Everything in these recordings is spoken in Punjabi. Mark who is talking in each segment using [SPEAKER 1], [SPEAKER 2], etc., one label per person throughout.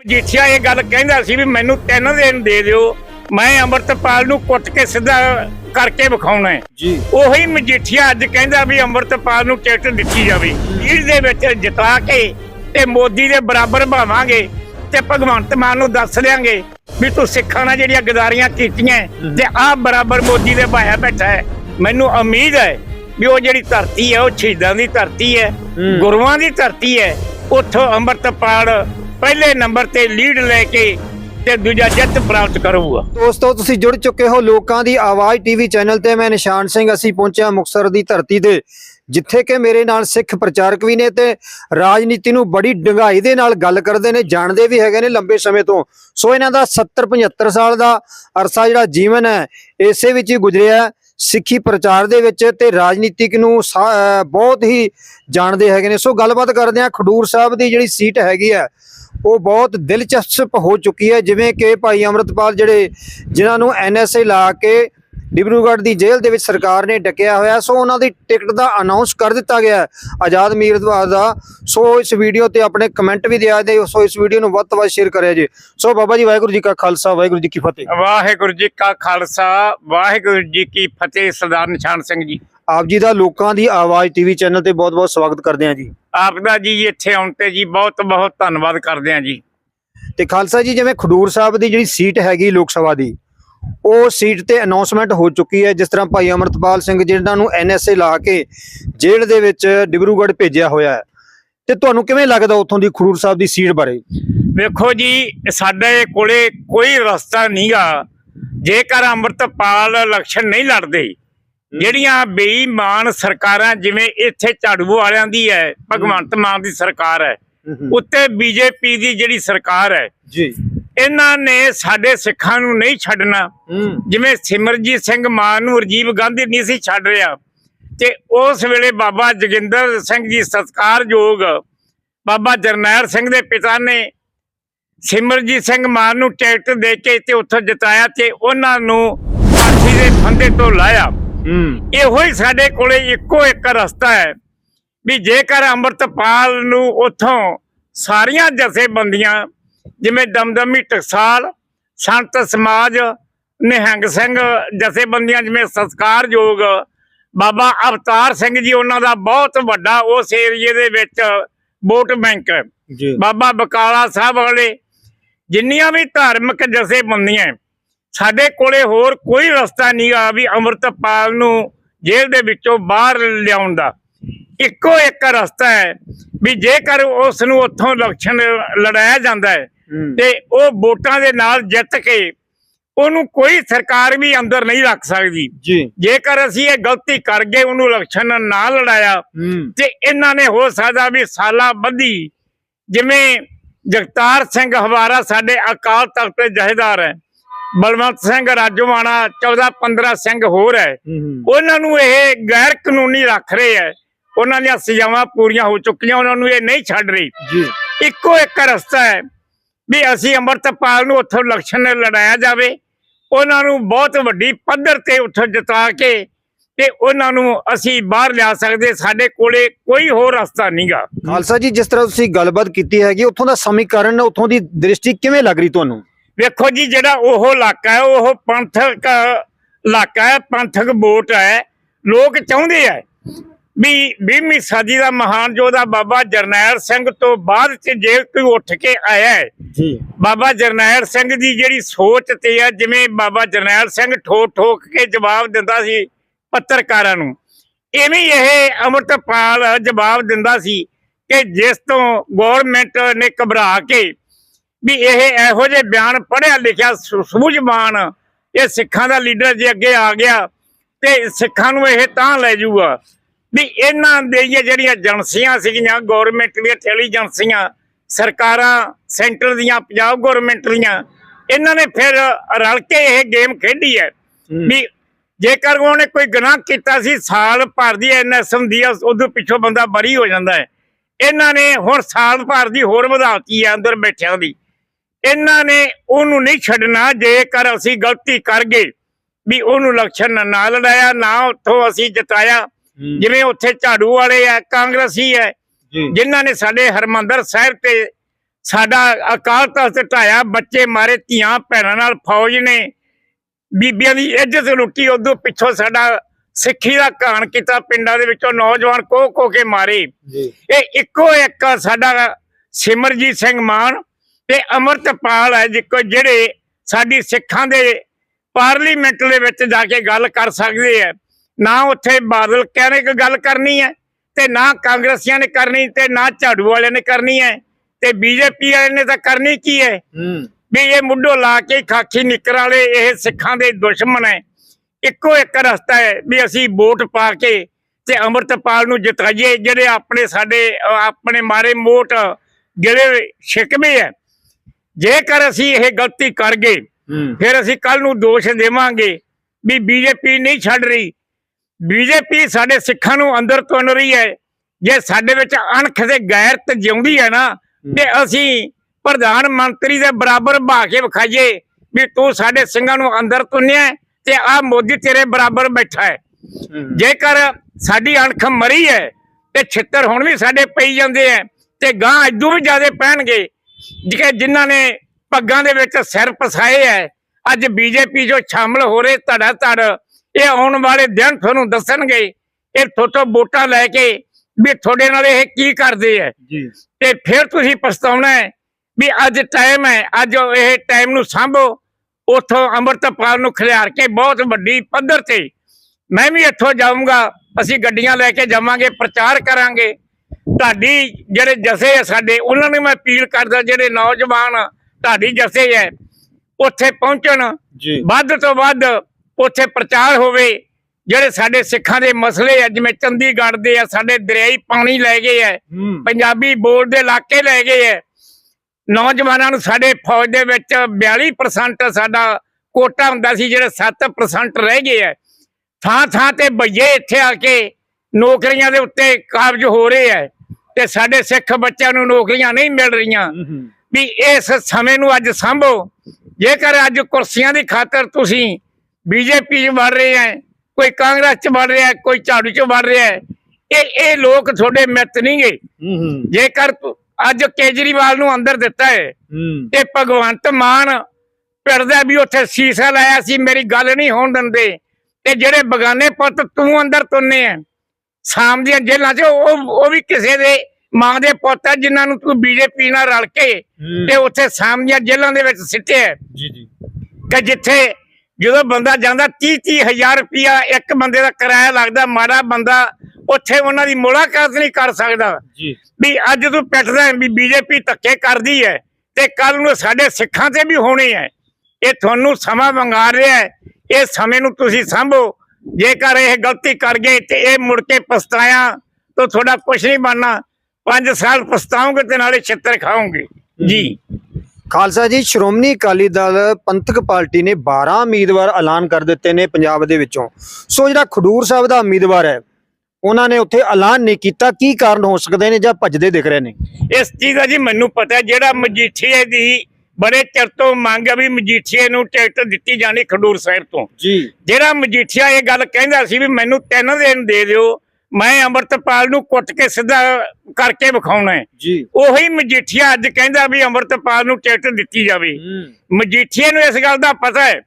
[SPEAKER 1] ਮਜੀਠੀਆ ਇਹ ਗੱਲ ਕਹਿੰਦਾ ਸੀ ਵੀ ਮੈਨੂੰ ਤਿੰਨ ਦਿਨ ਦੇ ਦਿਓ ਮੈਂ ਅੰਮ੍ਰਿਤਪਾਲ ਨੂੰ ਕੁੱਟ ਕੇ ਸਿੱਧਾ ਕਰਕੇ ਵਿਖਾਉਣਾ ਹੈ।
[SPEAKER 2] ਜੀ।
[SPEAKER 1] ਉਹੀ ਮਜੀਠੀਆ ਅੱਜ ਕਹਿੰਦਾ ਵੀ ਅੰਮ੍ਰਿਤਪਾਲ ਨੂੰ ਟਿਕਟ ਦਿੱਤੀ ਜਾਵੇ। ਲੀਡ ਦੇ ਵਿੱਚ ਜਿਤਾ ਕੇ ਤੇ ਮੋਦੀ ਦੇ ਬਰਾਬਰ ਭਾਵਾਂਗੇ ਤੇ ਭਗਵੰਤ ਮਾਨ ਨੂੰ ਦੱਸ ਦਿਆਂਗੇ ਵੀ ਤੂੰ ਸਿੱਖਾਂ ਨਾਲ ਜਿਹੜੀਆਂ ਗਦਾਰੀਆਂ ਕੀਤੀਆਂ ਤੇ ਆਹ ਬਰਾਬਰ ਮੋਦੀ ਦੇ ਭਾਇਆ ਬੈਠਾ ਹੈ। ਮੈਨੂੰ ਉਮੀਦ ਹੈ ਵੀ ਉਹ ਜਿਹੜੀ ਧਰਤੀ ਹੈ ਉਹ ਸ਼ਹੀਦਾਂ ਦੀ ਧਰਤੀ ਹੂੰ। ਗੁਰੂਆਂ ਦੀ ਧਰਤੀ ਹੈ ਉੱਥੋਂ ਅੰਮ੍ਰਿਤਪਾਲ ਪਹਿਲੇ ਨੰਬਰ ਤੇ ਲੀਡ ਲੈ ਕੇ ਤੇ ਦੂਜਾ ਜਿੱਤ ਪ੍ਰਾਪਤ ਕਰੂਗਾ।
[SPEAKER 2] ਦੋਸਤੋ, ਤੁਸੀਂ ਜੁੜ ਚੁੱਕੇ ਹੋ ਲੋਕਾਂ ਦੀ ਆਵਾਜ਼ ਟੀਵੀ ਚੈਨਲ ਤੇ। ਮੈਂ ਨਿਸ਼ਾਨ ਸਿੰਘ, ਅਸੀਂ ਪਹੁੰਚਿਆ ਮੁਕਤਸਰ ਦੀ ਧਰਤੀ ਤੇ, ਜਿੱਥੇ ਕਿ ਮੇਰੇ ਨਾਲ ਸਿੱਖ ਪ੍ਰਚਾਰਕ ਵੀ ਨੇ ਤੇ ਰਾਜਨੀਤੀ ਨੂੰ ਬੜੀ ਡੰਗਾਈ ਦੇ ਨਾਲ ਗੱਲ ਕਰਦੇ ਨੇ, ਜਾਣਦੇ ਵੀ ਹੈਗੇ ਨੇ ਲੰਬੇ ਸਮੇਂ ਤੋਂ। ਸੋ ਇਹਨਾਂ ਦਾ 70 75 ਸਾਲ ਦਾ ਅਰਸਾ ਜਿਹੜਾ ਜੀਵਨ ਹੈ, ਇਸੇ ਵਿੱਚ ਹੀ ਗੁਜ਼ਰਿਆ ਸਿੱਖੀ ਪ੍ਰਚਾਰ ਦੇ ਵਿੱਚ ਤੇ ਰਾਜਨੀਤਿਕ ਨੂੰ ਬਹੁਤ ਹੀ ਜਾਣਦੇ ਹੈਗੇ ਨੇ। ਸੋ ਗੱਲਬਾਤ ਕਰਦੇ ਆ ਖਡੂਰ ਸਾਹਿਬ ਦੀ ਜਿਹੜੀ ਸੀਟ ਹੈਗੀ ਹੈ ਉਹ ਬਹੁਤ ਦਿਲਚਸਪ ਹੋ ਚੁੱਕੀ ਹੈ, ਜਿਵੇਂ ਕਿ ਭਾਈ ਅਮਰਤਪਾਲ ਜਿਹੜੇ ਜਿਨ੍ਹਾਂ ਨੂੰ ਐਨਐਸਏ ਲਾ ਕੇ ਡਿਬਰੂਗੜ੍ਹ ਦੀ ਜੇਲ੍ਹ ਦੇ ਵਿੱਚ ਸਰਕਾਰ ਨੇ ਡੱਕਿਆ ਹੋਇਆ, ਸੋ ਉਹਨਾਂ ਦੀ ਟਿਕਟ ਦਾ ਅਨਾਉਂਸ ਕਰ ਦਿੱਤਾ ਗਿਆ ਆਜ਼ਾਦ ਮੀਰਦਵਾਰ ਦਾ। ਸੋ ਇਸ ਵੀਡੀਓ ਤੇ ਆਪਣੇ ਕਮੈਂਟ ਵੀ ਦਿਆ ਦੇ, ਸੋ ਇਸ ਵੀਡੀਓ ਨੂੰ ਵੱਧ ਤੋਂ ਵੱਧ ਸ਼ੇਅਰ ਕਰਿਆ ਜੀ। ਸੋ ਬਾਬਾ ਜੀ, ਵਾਹਿਗੁਰੂ ਜੀ ਕਾ ਖਾਲਸਾ, ਵਾਹਿਗੁਰੂ ਜੀ ਕੀ ਫਤਿਹ।
[SPEAKER 1] ਵਾਹਿਗੁਰੂ ਜੀ ਕਾ ਖਾਲਸਾ, ਵਾਹਿਗੁਰੂ ਜੀ ਕੀ ਫਤਿਹ, ਸਰਦਾਰ ਨਿਸ਼ਾਨ ਸਿੰਘ ਜੀ।
[SPEAKER 2] ਆਪ ਜੀ ਦਾ ਲੋਕਾਂ ਦੀ ਆਵਾਜ਼ ਟੀਵੀ ਚੈਨਲ ਤੇ ਬਹੁਤ ਬਹੁਤ ਸਵਾਗਤ ਕਰਦੇ ਹਾਂ ਜੀ।
[SPEAKER 1] ਆਪ ਦਾ ਜੀ ਇੱਥੇ ਆਉਣ ਤੇ ਜੀ ਬਹੁਤ ਬਹੁਤ ਧੰਨਵਾਦ ਕਰਦੇ ਹਾਂ ਜੀ।
[SPEAKER 2] ਤੇ ਖਾਲਸਾ ਜੀ ਜਿਵੇਂ ਖਡੂਰ ਸਾਹਿਬ ਦੀ ਜਿਹੜੀ ਸੀਟ ਹੈਗੀ ਲੋਕ ਸਭਾ ਦੀ ਉਹ ਸੀਟ ਤੇ ਅਨਾਉਂਸਮੈਂਟ ਹੋ ਚੁੱਕੀ ਹੈ ਜਿਸ ਤਰ੍ਹਾਂ ਭਾਈ ਅਮਰਤਪਾਲ ਸਿੰਘ ਜਿਨ੍ਹਾਂ ਨੂੰ ਐਨਐਸਏ ਲਾ ਕੇ ਜੇਲ੍ਹ ਦੇ ਵਿੱਚ ਡਿਬਰੂਗੜ੍ਹ ਭੇਜਿਆ ਹੋਇਆ ਹੈ। ਤੇ ਤੁਹਾਨੂੰ ਕਿਵੇਂ ਲੱਗਦਾ ਉੱਥੋਂ ਦੀ ਖਡੂਰ ਸਾਹਿਬ ਦੀ ਸੀਟ ਬਾਰੇ?
[SPEAKER 1] ਵੇਖੋ ਜੀ ਸਾਡੇ ਕੋਲੇ ਕੋਈ ਰਸਤਾ ਨਹੀਂਗਾ ਜੇਕਰ ਅੰਮ੍ਰਿਤਪਾਲ ਇਲੈਕਸ਼ਨ ਨਹੀਂ ਲੜਦੇ ਜਿਹੜੀਆਂ ਬੇਈਮਾਨ ਸਰਕਾਰਾਂ ਜਿਵੇਂ ਇੱਥੇ ਝਾੜੂ ਵਾਲਿਆਂ ਦੀ ਹੈ ਭਗਵੰਤ ਮਾਨ ਦੀ ਸਰਕਾਰ ਹੈ ਉੱਤੇ ਬੀਜੇਪੀ ਦੀ ਜਿਹੜੀ ਸਰਕਾਰ ਹੈ
[SPEAKER 2] ਜੀ।
[SPEAKER 1] ਇਹਨਾਂ ਨੇ ਸਾਡੇ ਸਿੱਖਾਂ ਨੂੰ ਨਹੀਂ ਛੱਡਣਾ। ਜਿਵੇਂ ਸਿਮਰਜੀਤ ਸਿੰਘ ਮਾਨ ਨੂੰ ਰਾਜੀਵ ਗਾਂਧੀ ਨਹੀਂ ਸੀ ਛੱਡ ਰਿਹਾ ਤੇ ਉਸ ਵੇਲੇ ਬਾਬਾ ਜੋਗਿੰਦਰ ਸਿੰਘ ਜੀ ਸਤਿਕਾਰਯੋਗ ਬਾਬਾ ਜਰਨੈਲ ਸਿੰਘ ਦੇ ਪਿਤਾ ਨੇ ਸਿਮਰਜੀਤ ਸਿੰਘ ਮਾਨ ਨੂੰ ਟਿਕਟ ਦੇ ਕੇ ਤੇ ਉੱਥੋਂ ਜਿਤਾਇਆ ਤੇ ਉਹਨਾਂ ਨੂੰ ਫਾਂਸੀ ਦੇ ਫੰਦੇ ਤੋਂ ਲਾਇਆ। ਇਹੋ ਹੀ ਸਾਡੇ ਕੋਲੇ ਇੱਕੋ ਇੱਕ ਰਸਤਾ ਹੈ ਵੀ ਜੇਕਰ ਅੰਮ੍ਰਿਤਪਾਲ ਨੂੰ ਉੱਥੋਂ ਸਾਰੀਆਂ ਜਥੇਬੰਦੀਆਂ ਜਿਵੇਂ ਦਮਦਮੀ ਟਕਸਾਲ ਸੰਤ ਸਮਾਜ ਨਿਹੰਗ ਸਿੰਘ ਜਥੇਬੰਦੀਆਂ ਜਿਵੇਂ ਸਤਿਕਾਰਯੋਗ ਬਾਬਾ ਅਵਤਾਰ ਸਿੰਘ ਜੀ ਉਹਨਾਂ ਦਾ ਬਹੁਤ ਵੱਡਾ ਉਸ ਏਰੀਏ ਦੇ ਵਿੱਚ ਵੋਟ ਬੈਂਕ ਹੈ। ਬਾਬਾ ਬਕਾਲਾ ਸਾਹਿਬ ਵਾਲੇ ਜਿੰਨੀਆਂ ਵੀ ਧਾਰਮਿਕ ਜਥੇਬੰਦੀਆਂ ਸਾਡੇ ਕੋਲੇ ਹੋਰ ਕੋਈ ਰਸਤਾ ਨਹੀਂ ਆ ਵੀ ਅੰਮ੍ਰਿਤਪਾਲ ਨੂੰ ਜੇਲ੍ਹ ਦੇ ਵਿੱਚੋਂ ਬਾਹਰ ਲਿਆਉਣ ਦਾ। ਇੱਕੋ ਇੱਕ ਰਸਤਾ ਹੈ ਵੀ ਜੇਕਰ ਉਸ ਨੂੰ ਉੱਥੋਂ ਇਲੈਕਸ਼ਨ ਲੜਾਇਆ ਜਾਂਦਾ ਹੈ ਤੇ ਉਹ ਵੋਟਾਂ ਦੇ ਨਾਲ ਜਿੱਤ ਕੇ ਉਹਨੂੰ ਕੋਈ ਸਰਕਾਰ ਵੀ ਅੰਦਰ ਨਹੀਂ ਰੱਖ ਸਕਦੀ। ਜੇਕਰ ਅਸੀਂ ਇਹ ਗਲਤੀ ਕਰ ਗਏ ਉਹਨੂੰ ਇਲੈਕਸ਼ਨ ਨਾ ਲੜਾਇਆ ਤੇ ਇਹਨਾਂ ਨੇ ਹੋ ਸਕਦਾ ਵੀ ਸਾਲਾਂ ਬੱਧੀ ਜਿਵੇਂ ਜਗਤਾਰ ਸਿੰਘ ਹਵਾਰਾ ਸਾਡੇ ਅਕਾਲ ਤਖਤ ਦੇ ਜਹੇਦਾਰ ਹੈ ਬਲਵੰਤ ਸਿੰਘ ਰਾਜੋਵਾਣਾ 14 15 ਸਿੰਘ ਹੋਰ ਹੈ। ਉਹਨਾਂ ਨੂੰ ਇਹ ਗੈਰ ਕਾਨੂੰਨੀ ਰੱਖ ਰਹੇ ਹੈ। ਉਹਨਾਂ ਦੀਆਂ ਸਜ਼ਾਵਾਂ ਪੂਰੀਆਂ ਹੋ ਚੁੱਕੀਆਂ ਉਹਨਾਂ ਨੂੰ ਇਹ ਨਹੀਂ ਛੱਡ ਰਹੀ।
[SPEAKER 2] ਜੀ।
[SPEAKER 1] ਇੱਕੋ ਇੱਕ ਰਸਤਾ ਹੈ ਵੀ ਅਸੀਂ ਅੰਮ੍ਰਿਤਪਾਲ ਨੂੰ ਉੱਥੋਂ ਇਲੈਕਸ਼ਨ ਲੜਾਇਆ ਜਾਵੇ। ਉਹਨਾਂ ਨੂੰ ਬਹੁਤ ਵੱਡੀ ਪੱਧਰ ਤੇ ਉੱਥੋਂ ਜਿਤਾ ਕੇ ਤੇ ਉਹਨਾਂ ਨੂੰ ਅਸੀਂ ਬਾਹਰ ਲਿਆ ਸਕਦੇ। ਸਾਡੇ ਕੋਲੇ ਕੋਈ ਹੋਰ ਰਸਤਾ ਨਹੀਂਗਾ।
[SPEAKER 2] ਖਾਲਸਾ ਜੀ ਜਿਸ ਤਰ੍ਹਾਂ ਤੁਸੀਂ ਗੱਲਬਾਤ ਕੀਤੀ ਹੈਗੀ ਉੱਥੋਂ ਦਾ ਸਮੀਕਰਨ ਉੱਥੋਂ ਦੀ ਦ੍ਰਿਸ਼ਟੀ ਕਿਵੇਂ ਲੱਗ ਰਹੀ ਤੁਹਾਨੂੰ?
[SPEAKER 1] ਵੇਖੋ ਜੀ ਜਿਹੜਾ ਉਹ ਇਲਾਕਾ ਹੈ ਉਹ ਪੰਥਕ ਇਲਾਕਾ ਹੈ ਪੰਥਕ ਵੋਟ ਹੈ ਲੋਕ ਚਾਹੁੰਦੇ ਆ ਵੀ 20ਵੀਂ ਸਦੀ ਦਾ ਮਹਾਨ ਯੋਧਾ ਬਾਬਾ ਜਰਨੈਲ ਸਿੰਘ ਤੋਂ ਬਾਅਦ ਚ ਜੇ ਕੋਈ ਉੱਠ ਕੇ ਆਇਆ ਹੈ
[SPEAKER 2] ਜੀ।
[SPEAKER 1] ਬਾਬਾ ਜਰਨੈਲ ਸਿੰਘ ਦੀ ਜਿਹੜੀ ਸੋਚ ਤੇ ਆ ਜਿਵੇਂ ਬਾਬਾ ਜਰਨੈਲ ਸਿੰਘ ਠੋਕ ਠੋਕ ਕੇ ਜਵਾਬ ਦਿੰਦਾ ਸੀ ਪੱਤਰਕਾਰਾਂ ਨੂੰ ਐਵੇਂ ਇਹ ਅਮਰਤਪਾਲ ਜਵਾਬ ਦਿੰਦਾ ਸੀ ਕਿ ਜਿਸ ਤੋਂ ਗਵਰਨਮੈਂਟ ਨੇ ਘਬਰਾ ਕੇ ਵੀ ਇਹ ਇਹੋ ਜਿਹੇ ਬਿਆਨ ਪੜਿਆ ਲਿਖਿਆ ਸੂਝਵਾਨ ਇਹ ਸਿੱਖਾਂ ਦਾ ਲੀਡਰ ਜੇ ਅੱਗੇ ਆ ਗਿਆ ਤੇ ਸਿੱਖਾਂ ਨੂੰ ਇਹ ਤਾਂ ਲੈ ਜਾਊਗਾ ਵੀ ਇਹਨਾਂ ਦੇ ਜਿਹੜੀਆਂ ਏਜੰਸੀਆਂ ਸੀਗੀਆਂ ਗਵਰਨਮੈਂਟ ਦੀਆਂ ਇੰਟੈਲੀਜੈਂਸੀਆਂ ਸਰਕਾਰਾਂ ਸੈਂਟਰ ਦੀਆਂ ਪੰਜਾਬ ਗਵਰਨਮੈਂਟ ਦੀਆਂ ਇਹਨਾਂ ਨੇ ਫਿਰ ਰਲ ਕੇ ਇਹ ਗੇਮ ਖੇਡੀ ਹੈ। ਵੀ ਜੇਕਰ ਉਹਨੇ ਕੋਈ ਗੁਨਾਹ ਕੀਤਾ ਸੀ ਸਾਲ ਭਰ ਦੀ ਐਨਐਸ ਹੁੰਦੀ ਆ ਉਦੋਂ ਪਿੱਛੋਂ ਬੰਦਾ ਬਰੀ ਹੋ ਜਾਂਦਾ ਹੈ। ਇਹਨਾਂ ਨੇ ਹੁਣ ਸਾਲ ਭਰ ਦੀ ਹੋਰ ਵਧਾਤੀ ਹੈ ਅੰਦਰ ਬੈਠਿਆਂ ਦੀ। ਇਹਨਾਂ ਨੇ ਉਹਨੂੰ ਨਹੀਂ ਛੱਡਣਾ ਜੇਕਰ ਅਸੀਂ ਗਲਤੀ ਕਰ ਗਏ ਵੀ ਉਹਨੂੰ ਇਲੈਕਸ਼ਨ ਨਾ ਲੜਾਇਆ ਨਾ ਉੱਥੋਂ ਅਸੀਂ ਜਿਤਾਇਆ। ਜਿਵੇਂ ਉੱਥੇ ਝਾੜੂ ਵਾਲੇ ਆ ਕਾਂਗਰਸੀ ਹੈ ਜਿਨ੍ਹਾਂ ਨੇ ਸਾਡੇ ਹਰਮੰਦਰ ਸਾਹਿਬ ਤੇ ਸਾਡਾ ਅਕਾਲ ਤਖਤ ਢਾਇਆ ਬੱਚੇ ਮਾਰੇ ਧੀਆਂ ਭੈਣਾਂ ਨਾਲ ਫੌਜ ਨੇ ਬੀਬੀਆਂ ਦੀ ਇੱਜ਼ਤ ਲੁੱਟੀ ਉਦੋਂ ਪਿੱਛੋਂ ਸਾਡਾ ਸਿੱਖੀ ਦਾ ਘਾਣ ਕੀਤਾ ਪਿੰਡਾਂ ਦੇ ਵਿੱਚੋਂ ਨੌਜਵਾਨ ਕੋ ਕੋ ਕੇ ਮਾਰੇ ਇਹ ਇੱਕੋ ਇੱਕ ਸਾਡਾ ਸਿਮਰਜੀਤ ਸਿੰਘ ਮਾਨ ਤੇ ਅਮਰਤਪਾਲ ਹੈ ਜਿੱਕੋ ਜਿਹੜੇ ਸਾਡੀ ਸਿੱਖਾਂ ਦੇ ਪਾਰਲੀਮੈਂਟ ਦੇ ਵਿੱਚ ਜਾ ਕੇ ਗੱਲ ਕਰ ਸਕਦੇ ਆ ਨਾ ਉੱਥੇ ਬਾਦਲ ਕਹਿੰਦੇ ਕਿ ਗੱਲ ਕਰਨੀ ਹੈ ਤੇ ਨਾ ਕਾਂਗਰਸੀਆਂ ਨੇ ਕਰਨੀ ਤੇ ਨਾ ਝਾੜੂ ਵਾਲਿਆਂ ਨੇ ਕਰਨੀ ਹੈ ਤੇ ਬੀਜੇਪੀ ਵਾਲਿਆਂ ਨੇ ਤਾਂ ਕਰਨੀ ਕੀ ਹੈ? ਵੀ ਇਹ ਮੁੱਢੋਂ ਲਾ ਕੇ ਖਾਕੀ ਨਿਕਰ ਵਾਲੇ ਇਹ ਸਿੱਖਾਂ ਦੇ ਦੁਸ਼ਮਣ ਹੈ। ਇੱਕੋ ਇੱਕ ਰਸਤਾ ਹੈ ਵੀ ਅਸੀਂ ਵੋਟ ਪਾ ਕੇ ਤੇ ਅੰਮ੍ਰਿਤਪਾਲ ਨੂੰ ਜਿਤਾਈਏ ਜਿਹੜੇ ਆਪਣੇ ਸਾਡੇ ਆਪਣੇ ਮਾਰੇ ਮੋਟ ਜਿਹੜੇ ਸ਼ਿਕਵੇ ਹੈ ਜੇਕਰ ਅਸੀਂ ਇਹ ਗਲਤੀ ਕਰ ਗਏ ਫਿਰ ਅਸੀਂ ਕੱਲ ਨੂੰ ਦੋਸ਼ ਦੇਵਾਂਗੇ ਵੀ ਬੀਜੇਪੀ ਨਹੀਂ ਛੱਡ ਰਹੀ। ਬੀਜੇਪੀ ਸਾਡੇ ਸਿੱਖਾਂ ਨੂੰ ਅੰਦਰ ਤੁੰਨ ਰਹੀ ਹੈ। ਜੇ ਸਾਡੇ ਵਿੱਚ ਅਣਖ ਤੇ ਗੈਰਤ ਜਿਉਂਦੀ ਹੈ ਨਾ ਤੇ ਅਸੀਂ ਪ੍ਰਧਾਨ ਮੰਤਰੀ ਦੇ ਬਰਾਬਰ ਬਹਾ ਕੇ ਵਿਖਾਈਏ ਵੀ ਤੂੰ ਸਾਡੇ ਸਿੰਘਾਂ ਨੂੰ ਅੰਦਰ ਤੁੰਨਿਆ ਤੇ ਆ ਮੋਦੀ ਤੇਰੇ ਬਰਾਬਰ ਬੈਠਾ ਹੈ। ਜੇਕਰ ਸਾਡੀ ਅਣਖ ਮਰੀ ਹੈ ਤੇ ਛਿੱਤਰ ਹੁਣ ਵੀ ਸਾਡੇ ਪਈ ਜਾਂਦੇ ਆ ਤੇ ਗਾਂ ਇਦੋਂ ਵੀ ਜ਼ਿਆਦਾ ਪੈਣਗੇ ਜਿਹੜੇ ਜਿਨ੍ਹਾਂ ਨੇ ਪੱਗਾਂ ਦੇ ਵਿੱਚ ਸਿਰ ਫਸਾਏ ਐ ਅੱਜ ਬੀਜੇਪੀ ਜੋ ਸ਼ਾਮਲ ਹੋ ਰਹੇ ਧੜਾ ਧੜ ਇਹ ਆਉਣ ਵਾਲੇ ਦਿਨ ਤੁਹਾਨੂੰ ਦੱਸਣਗੇ ਇਹ ਥੋਤੋਂ ਵੋਟਾਂ ਲੈ ਕੇ ਵੀ ਤੁਹਾਡੇ ਨਾਲ ਇਹ ਕੀ ਕਰਦੇ ਐ। ਤੇ ਫਿਰ ਤੁਸੀਂ ਪਛਤਾਉਣਾ ਵੀ ਅੱਜ ਟਾਈਮ ਹੈ ਅੱਜ ਇਹ ਟਾਈਮ ਨੂੰ ਸਾਂਭੋ। ਉਥੋਂ ਅੰਮ੍ਰਿਤਪਾਲ ਨੂੰ ਖਿਲਾਰ ਕੇ ਬਹੁਤ ਵੱਡੀ ਪੱਧਰ ਤੇ ਮੈਂ ਵੀ ਇੱਥੋਂ ਜਾਊਂਗਾ ਅਸੀਂ ਗੱਡੀਆਂ ਲੈ ਕੇ ਜਾਵਾਂਗੇ ਪ੍ਰਚਾਰ ਕਰਾਂਗੇ। ਤੁਹਾਡੀ ਜਿਹੜੇ ਜਥੇ ਆ ਸਾਡੇ ਉਹਨਾਂ ਨੂੰ ਮੈਂ ਅਪੀਲ ਕਰਦਾ ਜਿਹੜੇ ਨੌਜਵਾਨ ਤੁਹਾਡੀ ਜਥੇ ਹੈ ਉੱਥੇ ਪਹੁੰਚਣ। ਵੱਧ ਤੋਂ ਵੱਧ ਉੱਥੇ ਪ੍ਰਚਾਰ ਹੋਵੇ। ਜਿਹੜੇ ਸਾਡੇ ਸਿੱਖਾਂ ਦੇ ਮਸਲੇ ਆ ਜਿਵੇਂ ਚੰਡੀਗੜ੍ਹ ਦੇ ਆ ਸਾਡੇ ਦਰਿਆਈ ਪਾਣੀ ਲੈ ਗਏ ਆ
[SPEAKER 2] ਹੂੰ।
[SPEAKER 1] ਪੰਜਾਬੀ ਬੋਲਦੇ ਇਲਾਕੇ ਲੈ ਗਏ ਐ ਨੌਜਵਾਨਾਂ ਨੂੰ ਸਾਡੇ ਫੌਜ ਦੇ ਵਿੱਚ 42% ਸਾਡਾ ਕੋਟਾ ਹੁੰਦਾ ਸੀ ਜਿਹੜੇ 7% ਰਹਿ ਗਏ ਐ ਥਾਂ ਥਾਂ ਤੇ ਬਈਏ ਇੱਥੇ ਆ ਕੇ ਨੌਕਰੀਆਂ ਦੇ ਉੱਤੇ ਕਾਬਜ ਹੋ ਰਹੇ ਐ ਤੇ ਸਾਡੇ ਸਿੱਖ ਬੱਚਿਆਂ ਨੂੰ ਨੌਕਰੀਆਂ ਨਹੀਂ ਮਿਲ ਰਹੀਆਂ।
[SPEAKER 2] ਹੂੰ
[SPEAKER 1] ਵੀ ਇਸ ਸਮੇਂ ਨੂੰ ਅੱਜ ਸੰਭੋ। ਜੇਕਰ ਅੱਜ ਕੁਰਸੀਆਂ ਦੀ ਖਾਤਰ ਤੁਸੀਂ ਬੀਜੇਪੀ 'ਚ ਵੜ ਰਹੇ ਐ ਕੋਈ ਕਾਂਗਰਸ 'ਚ ਵੜ ਰਿਹਾ ਹੈ, ਕੋਈ ਝਾੜੂ 'ਚ ਵੜ ਰਿਹਾ ਹੈ। ਇਹ ਇਹ ਲੋਕ ਤੁਹਾਡੇ ਮਿੱਤ ਨਹੀਂਗੇ।
[SPEAKER 2] ਹੂੰ
[SPEAKER 1] ਜੇਕਰ ਅੱਜ ਕੇਜਰੀਵਾਲ ਨੂੰ ਅੰਦਰ ਦਿੱਤਾ ਹੈ
[SPEAKER 2] ਹੂੰ।
[SPEAKER 1] ਤੇ ਭਗਵੰਤ ਮਾਨ ਪਿਰਦਾ ਵੀ ਉੱਥੇ ਸੀਸਾ ਲਾਇਆ ਸੀ ਮੇਰੀ ਗੱਲ ਨਹੀਂ ਹੋਣ ਦਿੰਦੇ। ਤੇ ਜਿਹੜੇ ਬਗਾਨੇ ਪੁੱਤ ਤੂੰ ਅੰਦਰ ਤੁੰਨੇ ਆ ਸ਼ਾਮ ਦੀਆਂ ਜੇਲ੍ਹਾਂ 'ਚ ਉਹ ਉਹ ਵੀ ਕਿਸੇ ਦੇ ਮਾਂ ਦੇ ਪੁੱਤ ਆ ਜਿਨ੍ਹਾਂ ਨੂੰ ਤੂੰ ਬੀਜੇਪੀ ਨਾਲ ਰਲ ਕੇ ਤੇ ਉੱਥੇ ਸ਼ਾਮ ਦੀਆਂ ਜੇਲ੍ਹਾਂ ਦੇ ਵਿੱਚ ਸਿੱਟਿਆ
[SPEAKER 2] ਜੀ ਜੀ।
[SPEAKER 1] ਕਿ ਜਿੱਥੇ ਜਦੋਂ ਬੰਦਾ ਜਾਂਦਾ 30 30 ਹਜ਼ਾਰ ਰੁਪਇਆ ਇੱਕ ਬੰਦੇ ਦਾ ਕਿਰਾਇਆ ਲੱਗਦਾ ਮਾੜਾ ਬੰਦਾ ਉੱਥੇ ਉਹਨਾਂ ਦੀ ਮੁਲਾਕਾਤ ਨਹੀਂ ਕਰ ਸਕਦਾ।
[SPEAKER 2] ਜੀ।
[SPEAKER 1] ਵੀ ਅੱਜ ਤੂੰ ਪਿੱਟਦਾ ਵੀ ਬੀਜੇਪੀ ਧੱਕੇ ਕਰਦੀ ਹੈ ਤੇ ਕੱਲ ਨੂੰ ਸਾਡੇ ਸਿੱਖਾਂ ਤੇ ਵੀ ਹੋਣੇ ਹੈ। ਇਹ ਤੁਹਾਨੂੰ ਸਮਾਂ ਮੰਗਾ ਰਿਹਾ ਹੈ। ਇਹ ਸਮੇਂ ਨੂੰ ਤੁਸੀਂ ਸੰਭੋ। ਜੇਕਰ ਇਹ ਗਲਤੀ ਕਰ ਗਏ ਤੇ ਇਹ ਮੁੜ ਕੇ ਪਛਤਾਇਆ ਤਾਂ ਤੁਹਾਡਾ ਕੁਝ ਨਹੀਂ ਬਣਨਾ। 5 ਸਾਲ ਪਛਤਾਓਗੇ ਤੇ ਨਾਲੇ ਛਿੱਤਰ ਖਾਓਗੇ। ਜੀ।
[SPEAKER 2] ਖਾਲਸਾ ਜੀ ਸ਼੍ਰੋਮਣੀ ਅਕਾਲੀ ਦਲ ਪੰਥਕ ਪਾਰਟੀ ਨੇ 12 ਉਮੀਦਵਾਰ ਐਲਾਨ ਕਰ ਦਿੱਤੇ ਨੇ ਪੰਜਾਬ ਦੇ ਵਿੱਚੋਂ। ਸੋ ਜਿਹੜਾ ਖਡੂਰ ਸਾਹਿਬ ਦਾ ਉਮੀਦਵਾਰ ਹੈ ਉਹਨਾਂ ਨੇ ਉੱਥੇ ਐਲਾਨ ਨਹੀਂ ਕੀਤਾ। ਕੀ ਕਾਰਨ ਹੋ ਸਕਦੇ ਨੇ ਜਾਂ ਭੱਜਦੇ ਦਿਖ ਰਹੇ ਨੇ?
[SPEAKER 1] ਇਸ ਚੀਜ਼ ਦਾ ਜੀ ਮੈਨੂੰ ਪਤਾ ਜਿਹੜਾ ਮਜੀਠੀਏ ਦੀ ਬੜੇ ਚਿਰ ਤੋਂ ਮੰਗ ਹੈ ਵੀ ਮਜੀਠੀਏ ਨੂੰ ਟਿਕਟ ਦਿੱਤੀ ਜਾਣੀ ਖਡੂਰ ਸਾਹਿਬ ਤੋਂ।
[SPEAKER 2] ਜੀ।
[SPEAKER 1] ਜਿਹੜਾ ਮਜੀਠੀਆ ਇਹ ਗੱਲ ਕਹਿੰਦਾ ਸੀ ਵੀ ਮੈਨੂੰ ਤਿੰਨ ਦਿਨ ਦੇ ਦਿਓ ਮੈਂ ਅੰਮ੍ਰਿਤਪਾਲ ਨੂੰ ਕੁੱਟ ਕੇ ਸਿੱਧਾ ਕਰਕੇ ਵਿਖਾਉਣਾ ਹੈ।
[SPEAKER 2] ਜੀ।
[SPEAKER 1] ਉਹੀ ਮਜੀਠੀਆ ਅੱਜ ਕਹਿੰਦਾ ਵੀ ਅੰਮ੍ਰਿਤਪਾਲ ਨੂੰ ਟਿਕਟ ਦਿੱਤੀ ਜਾਵੇ। ਮਜੀਠੀਏ ਨੂੰ ਇਸ ਗੱਲ ਦਾ ਪਤਾ ਹੈ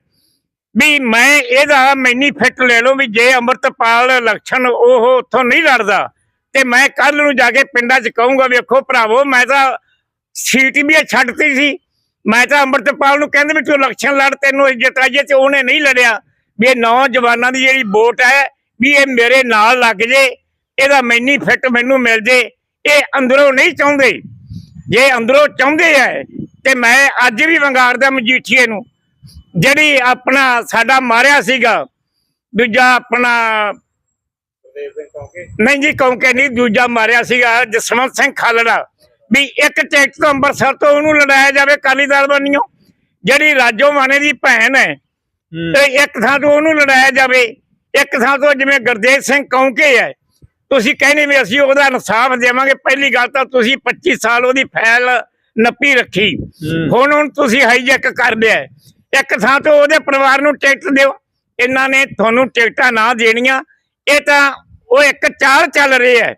[SPEAKER 1] ਵੀ ਮੈਂ ਇਹਦਾ ਮੈਨੀਫੈਕਟ ਲੈ ਲਓ ਵੀ ਜੇ ਅੰਮ੍ਰਿਤਪਾਲ ਇਲੈਕਸ਼ਨ ਉਹ ਉੱਥੋਂ ਨਹੀਂ ਲੜਦਾ ਤੇ ਮੈਂ ਕੱਲ ਨੂੰ ਜਾ ਕੇ ਪਿੰਡਾਂ 'ਚ ਕਹੂੰਗਾ ਵੇਖੋ ਭਰਾਵੋ ਮੈਂ ਤਾਂ ਸੀਟ ਵੀ ਛੱਡਤੀ ਸੀ। ਮੈਂ ਤਾਂ ਅੰਮ੍ਰਿਤਪਾਲ ਨੂੰ ਕਹਿੰਦੇ ਵੀ ਤੂੰ ਇਲੈਕਸ਼ਨ ਲੜ ਤੈਨੂੰ ਜਿਤਾਈਏ ਤੇ ਉਹਨੇ ਨਹੀਂ ਲੜਿਆ। ਵੀ ਇਹ ਨੌਜਵਾਨਾਂ ਦੀ ਜਿਹੜੀ ਵੋਟ ਹੈ ਵੀ ਇਹ ਮੇਰੇ ਨਾਲ ਲੱਗ ਜੇ ਇਹਦਾ ਮੈਨੀਫੈਕਟ ਮੈਨੂੰ ਮਿਲ ਜੇ ਇਹ ਅੰਦਰੋਂ ਨਹੀਂ ਚਾਹੁੰਦੇ। ਜੇ ਅੰਦਰੋਂ ਚਾਹੁੰਦੇ ਆ ਤੇ ਮੈਂ ਅੱਜ ਵੀ ਵੰਗਾਰਦਾ ਮਜੀਠੀਏ ਨੂੰ। ਜਿਹੜੀ ਆਪਣਾ ਸਾਡਾ ਮਾਰਿਆ ਸੀਗਾ ਦੂਜਾ ਆਪਣਾ ਨਹੀਂ ਜੀ ਕੌਂਕੇ ਨਹੀਂ ਦੂਜਾ ਮਾਰਿਆ ਸੀਗਾ ਜਸਵੰਤ ਸਿੰਘ ਖਾਲੜਾ। ਵੀ ਇੱਕ ਟਿਕਟ ਤੋਂ ਅੰਮ੍ਰਿਤਸਰ ਤੋਂ ਉਹਨੂੰ ਲੜਾਇਆ ਜਾਵੇ ਕਾਲੀ ਦਲ ਬੰਨਿਓ ਜਿਹੜੀ ਰਾਜੋ ਮਾਨੇ ਦੀ ਭੈਣ ਹੈ ਤੇ ਇੱਕ ਥਾਂ ਤੋਂ ਉਹਨੂੰ ਲੜਾਇਆ ਜਾਵੇ ਇੱਕ ਥਾਂ ਤੋਂ ਜਿਵੇਂ ਗੁਰਦੇਵ ਸਿੰਘ ਕੌਂਕੇ ਹੈ ਤੁਸੀਂ ਕਹਿੰਦੇ ਵੀ ਅਸੀਂ ਉਹਦਾ ਇਨਸਾਫ ਦੇਵਾਂਗੇ। ਪਹਿਲੀ ਗੱਲ ਤਾਂ ਤੁਸੀਂ 25 ਸਾਲ ਉਹਦੀ ਫਾਈਲ ਨੱਪੀ ਰੱਖੀ। ਹੁਣ ਹੁਣ ਤੁਸੀਂ ਹਾਈਜੈਕ ਕਰ ਲਿਆ। ਇੱਕ ਥਾਂ ਤੋਂ ਉਹਦੇ ਪਰਿਵਾਰ ਨੂੰ ਟਿਕਟ ਦਿਓ। ਇਹਨਾਂ ਨੇ ਤੁਹਾਨੂੰ ਟਿਕਟਾਂ ਨਾ ਦੇਣੀਆਂ। ਇਹ ਤਾਂ ਉਹ ਇੱਕ ਚਾਲ ਚੱਲ ਰਹੀ ਹੈ।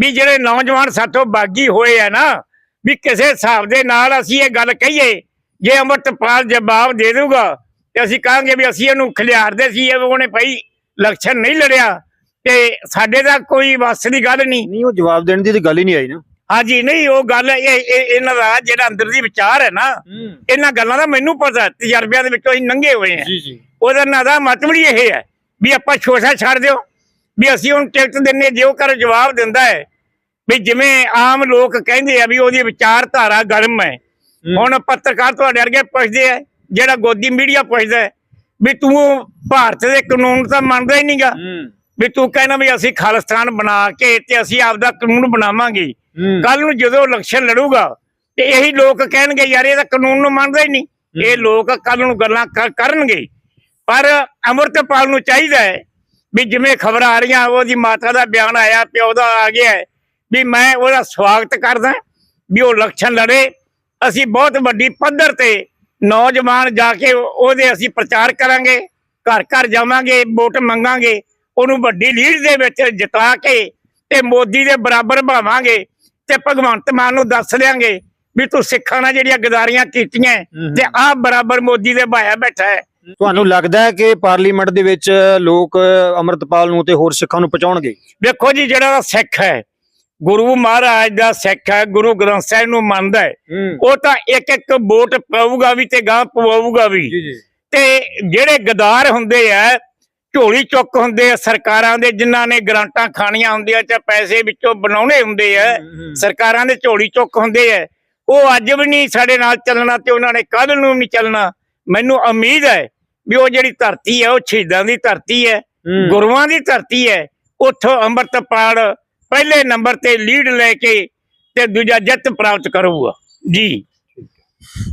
[SPEAKER 1] ਵੀ ਜਿਹੜੇ ਨੌਜਵਾਨ ਸਾਥੋਂ ਬਾਗੀ ਹੋਏ ਆ ਨਾ ਵੀ ਕਿਸੇ ਹਿਸਾਬ ਦੇ ਨਾਲ ਅਸੀਂ ਇਹ ਗੱਲ ਕਹੀਏ ਜੇ ਅੰਮ੍ਰਿਤਪਾਲ ਜਵਾਬ ਦੇ ਦੂਗਾ ਤੇ ਅਸੀਂ ਕਹਾਂਗੇ ਵੀ ਅਸੀਂ ਇਹਨੂੰ ਖਿਲਾਰਦੇ ਸੀ ਇਹ ਉਹਨੇ ਭਾਈ ਇਲੈਕਸ਼ਨ ਨਹੀਂ ਲੜਿਆ ਤੇ ਸਾਡੇ ਦਾ ਕੋਈ ਵੱਸ ਦੀ ਗੱਲ ਨਹੀਂ।
[SPEAKER 2] ਨਹੀਂ ਉਹ ਜਵਾਬ ਦੇਣ ਦੀ ਤਾਂ ਗੱਲ ਹੀ ਨਹੀਂ ਆਈ ਨਾ।
[SPEAKER 1] ਹਾਂਜੀ ਨਹੀਂ ਉਹ ਗੱਲ ਇਹ ਇਹ- ਇਹਨਾਂ ਦਾ ਜਿਹੜਾ ਅੰਦਰ ਦੀ ਵਿਚਾਰ ਹੈ ਨਾ ਇਹਨਾਂ ਗੱਲਾਂ ਦਾ ਮੈਨੂੰ ਪਤਾ ਤਜਰਬਿਆਂ ਦੇ ਵਿੱਚੋਂ ਅਸੀਂ ਨੰਗੇ ਹੋਏ ਆ
[SPEAKER 2] ਜੀ ਜੀ।
[SPEAKER 1] ਉਹਦਾ ਨਾਂ ਦਾ ਮਤਲਬ ਹੀ ਇਹ ਹੈ ਵੀ ਆਪਾਂ ਛੋਟਾ ਛੱਡ ਦਿਓ ਵੀ ਅਸੀਂ ਹੁਣ ਟਿਕਟ ਦਿੰਨੇ ਜੇ ਉਹ ਕਰ ਜਵਾਬ ਦਿੰਦਾ ਹੈ ਵੀ ਜਿਵੇਂ ਆਮ ਲੋਕ ਕਹਿੰਦੇ ਆ ਵੀ ਉਹਦੀ ਵਿਚਾਰਧਾਰਾ ਗਰਮ ਹੈ। ਹੁਣ ਪੱਤਰਕਾਰ ਤੁਹਾਡੇ ਵਰਗੇ ਪੁੱਛਦੇ ਆ ਜਿਹੜਾ ਗੋਦੀ ਮੀਡੀਆ ਪੁੱਛਦਾ ਵੀ ਤੂੰ ਭਾਰਤ ਦੇ ਕਾਨੂੰਨ ਤਾਂ ਮੰਨਦਾ ਹੀ ਨਹੀਂਗਾ। ਵੀ ਤੂੰ ਕਹਿੰਦਾ ਵੀ ਅਸੀਂ ਖਾਲਿਸਤਾਨ ਬਣਾ ਕੇ ਤੇ ਅਸੀਂ ਆਪਦਾ ਕਾਨੂੰਨ ਬਣਾਵਾਂਗੇ। ਕੱਲ ਨੂੰ ਜਦੋਂ ਇਲੈਕਸ਼ਨ ਲੜੂਗਾ ਤੇ ਇਹੀ ਲੋਕ ਕਹਿਣਗੇ ਯਾਰ ਇਹ ਤਾਂ ਕਾਨੂੰਨ ਨੂੰ ਮੰਨਦਾ ਹੀ ਨਹੀਂ। ਇਹ ਲੋਕ ਕੱਲ ਨੂੰ ਗੱਲਾਂ ਕਰ- ਕਰਨਗੇ। ਪਰ ਅਮਰਤਪਾਲ ਨੂੰ ਚਾਹੀਦਾ ਹੈ ਵੀ ਜਿਵੇਂ ਖਬਰ ਆ ਰਹੀਆਂ ਉਹਦੀ ਮਾਤਾ ਦਾ ਬਿਆਨ ਆਇਆ ਪਿਓ ਦਾ ਆ ਗਿਆ ਵੀ ਮੈਂ ਉਹਦਾ ਸਵਾਗਤ ਕਰਦਾ ਵੀ ਉਹ ਇਲੈਕਸ਼ਨ ਲੜੇ। ਅਸੀਂ ਬਹੁਤ ਵੱਡੀ ਪੱਧਰ ਤੇ ਨੌਜਵਾਨ ਜਾ ਕੇ ਉਹਦੇ ਅਸੀਂ ਪ੍ਰਚਾਰ ਕਰਾਂਗੇ ਘਰ ਘਰ ਜਾਵਾਂਗੇ ਵੋਟ ਮੰਗਾਂਗੇ ਉਹਨੂੰ ਵੱਡੀ ਲੀਡ ਦੇ ਵਿੱਚ ਜਿਤਾ ਕੇ ਤੇ ਮੋਦੀ ਦੇ ਬਰਾਬਰ ਭਾਵਾਂਗੇ ਤੇ ਭਗਵੰਤ ਮਾਨ ਨੂੰ ਦੱਸ ਦਿਆਂਗੇ ਵੀ ਤੂੰ ਸਿੱਖਾਂ ਨਾਲ ਜਿਹੜੀਆਂ ਗਦਾਰੀਆਂ ਕੀਤੀਆਂ। ਤੇ ਆਹ ਬਰਾਬਰ ਮੋਦੀ ਦੇ ਭਾਇਆ ਬੈਠਾ ਹੈ।
[SPEAKER 2] ਤੁਹਾਨੂੰ ਲੱਗਦਾ ਹੈ ਕਿ ਪਾਰਲੀਮੈਂਟ ਦੇ ਵਿੱਚ ਲੋਕ ਅਮਰਤਪਾਲ ਨੂੰ ਤੇ ਹੋਰ ਸਿੱਖਾਂ ਨੂੰ ਪਹੁੰਚਾਉਣਗੇ?
[SPEAKER 1] ਵੇਖੋ ਜੀ ਜਿਹੜਾ ਸਿੱਖ ਹੈ ਗੁਰੂ ਮਹਾਰਾਜ ਦਾ ਸਿੱਖ ਹੈ ਗੁਰੂ ਗ੍ਰੰਥ ਸਾਹਿਬ ਨੂੰ ਮੰਨਦਾ ਹੈ। ਉਹ ਤਾਂ ਇੱਕ ਇੱਕ ਵੋਟ ਪਾਊਗਾ ਵੀ ਤੇ ਗਾਂ ਪਵਾਊਗਾ ਵੀ। ਤੇ ਜਿਹੜੇ ਗਦਾਰ ਹੁੰਦੇ ਆ ਝੋਲੀ ਚੁੱਕ ਹੁੰਦੇ ਆ ਸਰਕਾਰਾਂ ਦੇ ਜਿਨ੍ਹਾਂ ਨੇ ਗ੍ਰਾਂਟਾਂ ਖਾਣੀਆਂ ਹੁੰਦੀਆਂ ਤੇ ਪੈਸੇ ਵਿੱਚੋਂ ਬਣਾਉਣੇ ਹੁੰਦੇ ਆ ਸਰਕਾਰਾਂ ਦੇ ਝੋਲੀ ਚੁੱਕ ਹੁੰਦੇ ਆ। ਉਹ ਅੱਜ ਵੀ ਨਹੀਂ ਸਾਡੇ ਨਾਲ ਚੱਲਣਾ ਤੇ ਉਹਨਾਂ ਨੇ ਕੱਲ ਨੂੰ ਨਹੀਂ ਚੱਲਣਾ। ਮੈਨੂੰ ਉਮੀਦ ਹੈ ਵੀ ਉਹ ਜਿਹੜੀ ਧਰਤੀ ਹੈ ਉਹ ਸ਼ਹੀਦਾਂ ਦੀ ਧਰਤੀ ਹੈ। ਗੁਰੂਆਂ ਦੀ ਧਰਤੀ ਹੈ ਉੱਥੋਂ ਅੰਮ੍ਰਿਤਪਾਲ ਪਹਿਲੇ ਨੰਬਰ ਤੇ ਲੀਡ ਲੈ ਕੇ ਤੇ ਦੂਜਾ ਜਿੱਤ ਪ੍ਰਾਪਤ ਕਰੂਗਾ। ਜੀ।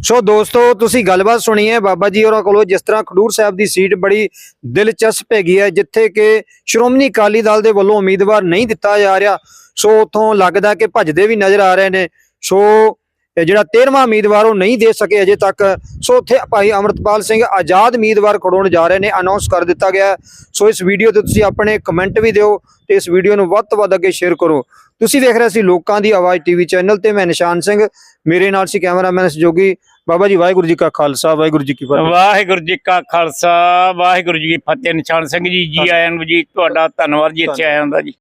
[SPEAKER 2] ਸੋ ਦੋਸਤੋ, ਤੁਸੀਂ ਗੱਲਬਾਤ ਸੁਣੀ ਹੈ ਬਾਬਾ ਜੀ ਹੋਰਾਂ ਕੋਲੋਂ, ਜਿਸ ਤਰ੍ਹਾਂ ਖਡੂਰ ਸਾਹਿਬ ਦੀ ਸੀਟ ਬੜੀ ਦਿਲਚਸਪ ਹੈਗੀ ਹੈ, ਜਿੱਥੇ ਕਿ ਸ਼੍ਰੋਮਣੀ ਅਕਾਲੀ ਦਲ ਦੇ ਵੱਲੋਂ ਉਮੀਦਵਾਰ ਨਹੀਂ ਦਿੱਤਾ ਜਾ ਰਿਹਾ। ਸੋ ਉਥੋਂ ਲੱਗਦਾ ਕਿ ਭੱਜਦੇ ਵੀ ਨਜ਼ਰ ਆ ਰਹੇ ਨੇ। ਸੋ ਜਿਹੜਾ 13ਵਾਂ ਉਮੀਦਵਾਰ ਉਹ ਨਹੀਂ ਦੇ ਸਕੇ ਅਜੇ ਤੱਕ। ਸੋ ਉੱਥੇ ਭਾਈ ਅਮਰਤਪਾਲ ਸਿੰਘ ਆਜ਼ਾਦ ਉਮੀਦਵਾਰ ਖੜਾਉਣ ਜਾ ਰਹੇ ਨੇ ਅਨਾਉਂਸ ਕਰ ਦਿੱਤਾ ਗਿਆ। ਸੋ ਇਸ ਵੀਡੀਓ ਤੇ ਤੁਸੀਂ ਆਪਣੇ ਕਮੈਂਟ ਵੀ ਦਿਓ ਤੇ ਇਸ ਵੀਡੀਓ ਨੂੰ ਵੱਧ ਤੋਂ ਵੱਧ ਅੱਗੇ ਸ਼ੇਅਰ ਕਰੋ। ਤੁਸੀਂ ਵੇਖ ਰਹੇ ਸੀ ਲੋਕਾਂ ਦੀ ਆਵਾਜ਼ ਟੀਵੀ ਚੈਨਲ ਤੇ ਮੈਂ ਨਿਸ਼ਾਨ ਸਿੰਘ ਮੇਰੇ ਨਾਲ ਸੀ ਕੈਮਰਾਮੈਨ ਸਹਿਯੋਗੀ ਬਾਬਾ ਜੀ ਵਾਹਿਗੁਰੂ ਜੀ ਕਾ ਖਾਲਸਾ ਵਾਹਿਗੁਰੂ ਜੀ ਕੀ ਫਤਿਹ।
[SPEAKER 1] ਵਾਹਿਗੁਰੂ ਜੀ ਕਾ ਖਾਲਸਾ ਵਾਹਿਗੁਰੂ ਜੀ ਕੀ ਫਤਿਹ। ਨਿਸ਼ਾਨ ਸਿੰਘ ਜੀ ਜੀ ਆਇਆਂ ਨੂੰ ਜੀ ਤੁਹਾਡਾ ਧੰਨਵਾਦ ਜੀ ਇੱਥੇ ਆਇਆਂ ਦਾ ਜੀ।